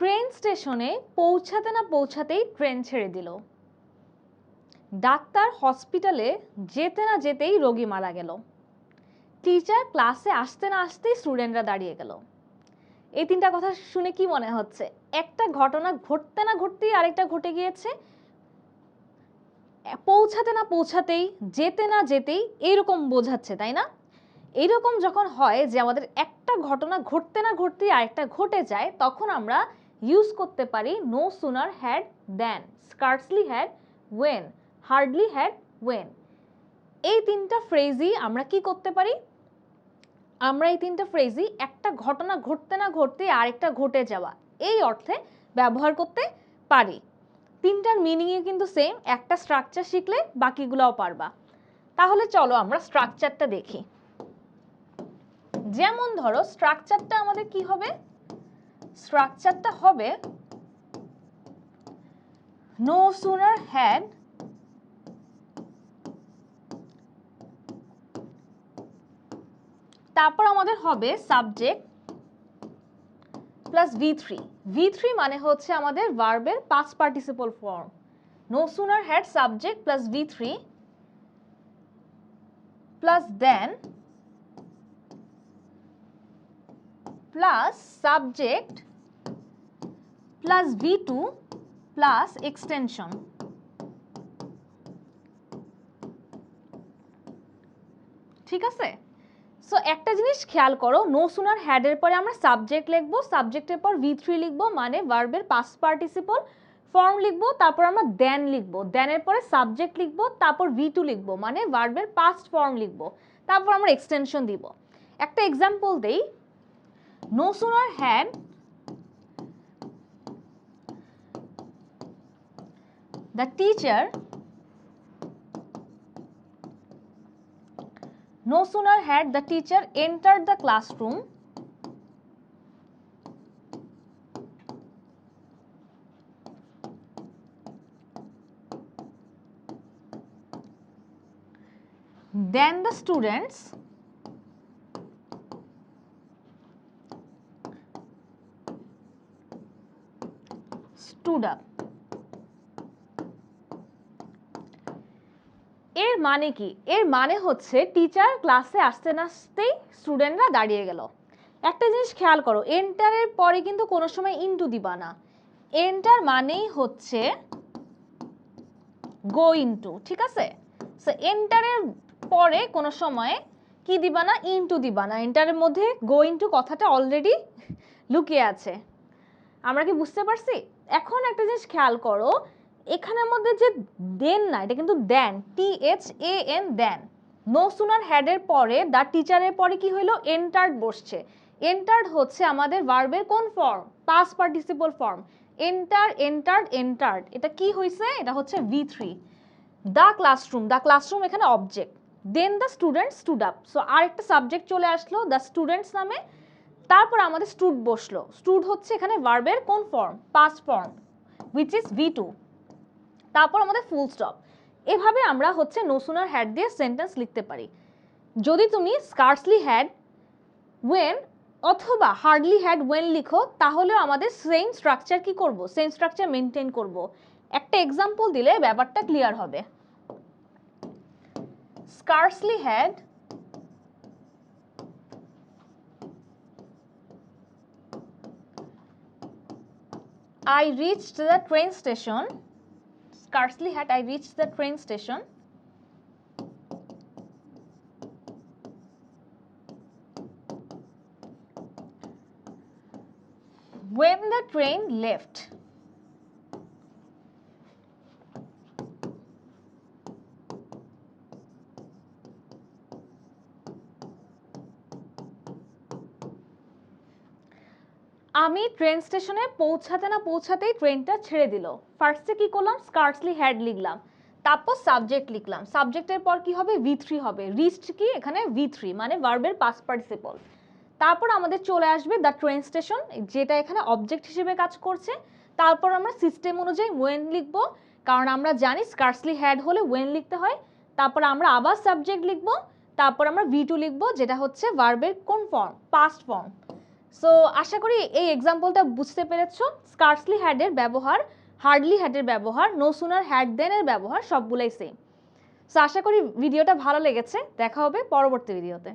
Train স্টেশনে পৌঁছাতে না পৌঁছাতেই ট্রেন ছেড়ে দিল। ডাক্তার হসপিটালে যেতে না যেতেই রোগী মারা গেল। টিচার ক্লাসে আসতে না আসতেই স্টুডেন্টরা দাঁড়িয়ে গেল। এই তিনটা কথা শুনে কি মনে হচ্ছে? একটা ঘটনা ঘটতে না ঘটতেই আরেকটা ঘটে গিয়েছে। পৌঁছাতে না পৌঁছাতেই, যেতে না যেতেই এরকম বোঝাচ্ছে, তাই না? এরকম যখন হয় যে আমাদের একটা ঘটনা ঘটতে না ঘটতেই আরেকটা ঘটে যায়, তখন আমরা ইউজ করতে পারি no sooner had then scarcely had when hardly had when এই তিনটা ফ্রেজই আমরা কি করতে পারি? আমরা এই তিনটা ফ্রেজই একটা ঘটনা ঘটতে না ঘটতে আরেকটা ঘটে যাওয়া। এই অর্থে ব্যবহার করতে পারি। তিনটার মিনিংয়ে কিন্তু সেম একটা স্ট্রাকচার শিখলে বাকিগুলোও পারবা। তাহলে চলো আমরা স্ট্রাকচারটা দেখি। যেমন ধরো স্ট্রাকচারটা আমাদের কি হবে? স্ট্রাকচারটা হবে নো সুনার হ্যাড তারপর আমাদের হবে subject plus V three V three মানে হচ্ছে আমাদের ভার্বের পাঁচ participle form no sooner had subject plus V three plus then plus subject V two plus extension ঠিক আছে? সো একটা জিনিস খেয়াল করো নো সুনার হ্যাডের পরে আমরা সাবজেক্ট লিখব সাবজেক্টের পর ভি থ্রি লিখব মানে ভার্বের পাস্ট পার্টিসিপল ফর্ম লিখব, তারপর আমরা দেন লিখব। দেনের পরে সাবজেক্ট লিখব, তারপর ভি টু লিখব মানে ভার্বের পাস্ট ফর্ম লিখব। তারপর আমরা এক্সটেনশন দিব। একটা এক্সাম্পল দেই। No sooner had The teacher No sooner had the teacher entered the classroom than the students stood up. এর মানে কি? এর মানে হচ্ছে টিচার ক্লাসে আসতে না আসতেই স্টুডেন্টরা দাঁড়িয়ে গেল। একটা জিনিস খেয়াল করো এন্টারের পরে কিন্তু কোনো সময় ইনটু দিবা না। এন্টার মানেই হচ্ছে গো ইনটু ঠিক আছে? সো এন্টারের পরে কোনো সময় কি দিবা না? ইনটু দিবা না। এন্টারের মধ্যে গো ইনটু কথাটা অলরেডি লুকিয়ে আছে। আমরা কি বুঝতে পারছি? এখন একটা জিনিস খেয়াল করো এখানের মধ্যে যে দেন না, এটা কিন্তু then T H A N then. No sooner হ্যাডের পরে দ্য টিচারের পরে কি হইল? এন্টার্ড বসছে। এন্টার্ড হচ্ছে আমাদের ভার্বের কোন form past participle form enter entered entered এটা কি হয়েছে এটা হচ্ছে V three the classroom the classroom এখানে object then the student stood up so আরেকটা সাবজেক্ট চলে আসলো দ্য স্টুডেন্টস নামে। তারপর আমাদের স্টুড বসল। স্টুড হচ্ছে এখানে ভার্বের কোন form past form which is V two তারপর আমাদের ফুল স্টপ এভাবে আমরা হচ্ছে নো হ্যাড দিয়ে সেন্টেন্স লিখতে পারি। যদি তুমি স্কার্সলি হ্যাড ওয়েন অথবা হার্ডলি হ্যাড ওয়েন লিখো, তাহলেও আমাদের সেম স্ট্রাকচার কি করব? সেম স্ট্রাকচার মেনটেন করব। একটা এক্সাম্পল দিলে ব্যাপারটা ক্লিয়ার হবে। Scarcely had I reached the train station scarcely had I reached the train station. When the train left, আমি ট্রেন স্টেশনে পৌঁছাতে না পৌঁছাতেই ট্রেনটা ছেড়ে দিল। ফার্স্টে কি করলাম? স্কার্সলি হ্যাড লিখলাম। তারপর সাবজেক্ট লিখলাম। সাবজেক্টের পর কি হবে? ভি থ্রি হবে। রিস্ট কি? এখানে ভি থ্রি মানে ভার্বের পাস পার্টিসিপল তারপর আমাদের চলে আসবে দ্য ট্রেন স্টেশন যেটা এখানে অবজেক্ট হিসেবে কাজ করছে। তারপর আমরা সিস্টেম অনুযায়ী ওয়েন লিখব, কারণ আমরা জানি স্কার্সলি হ্যাড হলে ওয়েন লিখতে হয়। তারপর আমরা আবার সাবজেক্ট লিখব, তারপর আমরা ভি টু লিখব, যেটা হচ্ছে ভার্বের কোন ফর্ম পাস্ট ফর্ম সো আশা করি এই এক্সাম্পলটা বুঝতে পেরেছ। স্কার্সলি হ্যাডের ব্যবহার হার্ডলি হ্যাডের ব্যবহার নো সুনার হ্যাড দেনের ব্যবহার সবগুলাই সেম সো আশা করি ভিডিওটা ভালো লেগেছে। দেখা হবে পরবর্তী ভিডিওতে